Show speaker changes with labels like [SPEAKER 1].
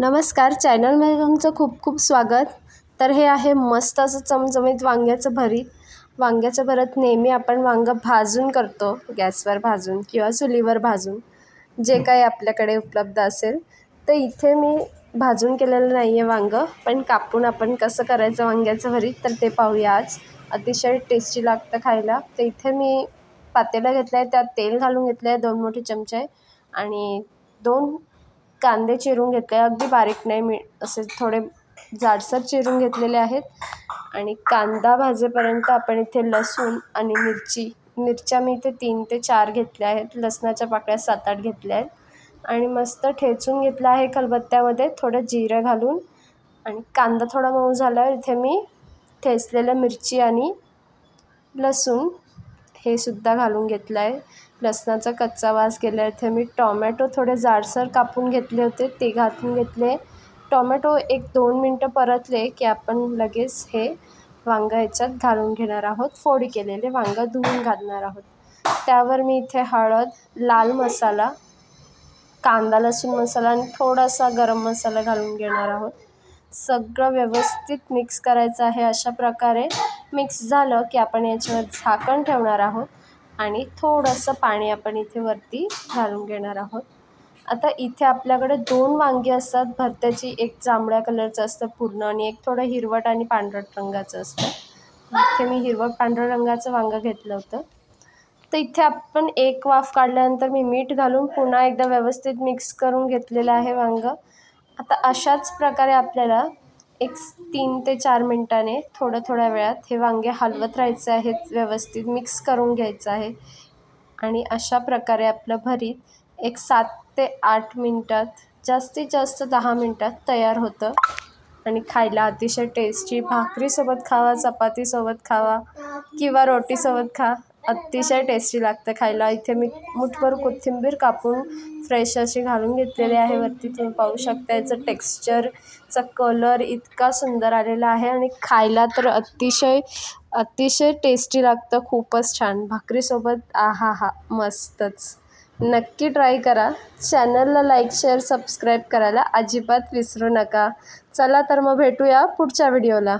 [SPEAKER 1] नमस्कार चॅनलमध्ये तुमचं खूप खूप स्वागत. तर हे आहे मस्त असं चमचमीत वांग्याचं भरीत. वांग्याचं भरीत नेहमी आपण वांगं भाजून करतो. गॅसवर भाजून किंवा चुलीवर भाजून. जे काही आपल्याकडे उपलब्ध असेल. तर इथे मी भाजून केलेलं नाही आहे वांगं पण कापून आपण कसं करायचं वांग्याचं भरीत तर ते पाहूया आज. अतिशय टेस्टी लागतं खायला. तर इथे मी पातेलं घेतलं आहे त्यात तेल घालून घेतलं आहे दोन मोठे चमचे. आणि दोन कांदे चिरून घेतले. अगदी बारीक नाही मी असे थोडे जाडसर चिरून घेतलेले आहेत. आणि कांदा भाजेपर्यंत आपण इथे लसूण आणि मिरची मिरच्या मी इथे तीन ते चार घेतल्या आहेत. लसणाच्या पाकळ्या सात आठ घेतल्या आहेत. आणि मस्त ठेचून घेतलं आहे खलबत्त्यामध्ये थोडं जिरं घालून. आणि कांदा थोडा मऊ झाल्यावर इथे मी ठेचलेल्या मिरची आणि लसूण हे सुद्धा घालून घेतलं आहे लसणाचा कच्चा वास गेला इथे मी टॉमॅटो थोडे जाडसर कापून घेतले होते ते घालून घेतले. टॉमॅटो एक दोन मिनटं परतले की आपण लगेच हे वांगं ह्याच्यात घालून घेणार आहोत. फोडी केलेले वांगं धुवून घालणार आहोत. त्यावर मी इथे हळद लाल मसाला कांदा लसूण मसाला आणि थोडासा गरम मसाला घालून घेणार आहोत. सगळं व्यवस्थित मिक्स करायचं आहे अशा प्रकारे. मिक्स झालं की आपण याच्यावर झाकण ठेवणार आहोत आणि थोडंसं पाणी आपण इथे वरती घालून घेणार आहोत. आता इथे आपल्याकडे दोन वांगी असतात. भरत्याची एक जांभळ्या कलरचं असतं पूर्ण आणि एक थोडं हिरवट आणि पांढरट रंगाचं असतं. इथे मी हिरवट पांढऱ्या रंगाचं वांगं घेतलं होतं. तर इथे आपण एक वाफ काढल्यानंतर मी मीठ घालून पुन्हा एकदा व्यवस्थित मिक्स करून घेतलेलं आहे वांगं. आता अशाच प्रकारे आपल्याला एक तीन ते चार मिनटाने थोड्या थोड्या वेळात हे वांगे हलवत राहायचे आहेत व्यवस्थित मिक्स करून घ्यायचं आहे. आणि अशा प्रकारे आपलं भरीत एक सात ते आठ मिनटात जास्तीत जास्त दहा मिनटात तयार होतं. आणि खायला अतिशय टेस्टी भाकरीसोबत खावा चपातीसोबत खावा किंवा रोटीसोबत खा. अतिशय टेस्टी लागतं खायला. इथे मी मुठभर कोथिंबीर कापून फ्रेश अशी घालून घेतलेली आहे. वरती तुम्ही पाहू शकता याचं टेक्स्चरचा कलर इतका सुंदर आलेला आहे आणि खायला तर अतिशय अतिशय टेस्टी लागतं. खूपच छान. भाकरीसोबत आहा हा मस्तच. नक्की ट्राय करा. चॅनलला लाईक शेअर सबस्क्राईब करायला अजिबात विसरू नका. चला तर मग भेटूया पुढच्या व्हिडिओला